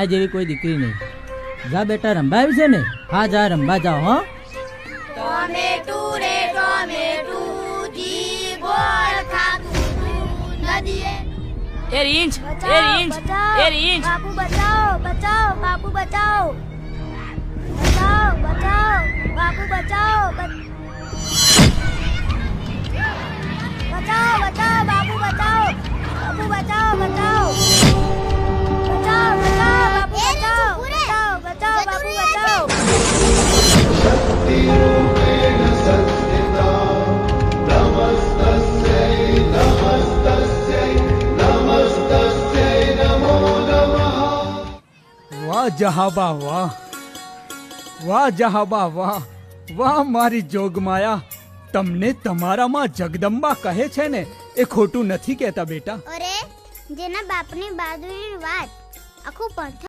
આ જેવી કોઈ દીકરી નહીં. જા બેટા રંભા આવી છે ને? હા જા રંભા જાઓ હો. ટોમેટું રે ટોમેટું જી ગોળ ખાતું નદીએ. એ રીંચ એ રીંચ એ રીંચ બાપુ બચાવો બચાવો બાપુ બચાવો. વાહ જહાબા વાહ વાહ. જહાબા વાહ વાહ. મારી જોગમાયા તમને તમારામાં જગદંબા કહે છે ને, એ ખોટું નથી કહેતા બેટા. અરે, જેના બાપની બાજુની વાત, આખું પંથક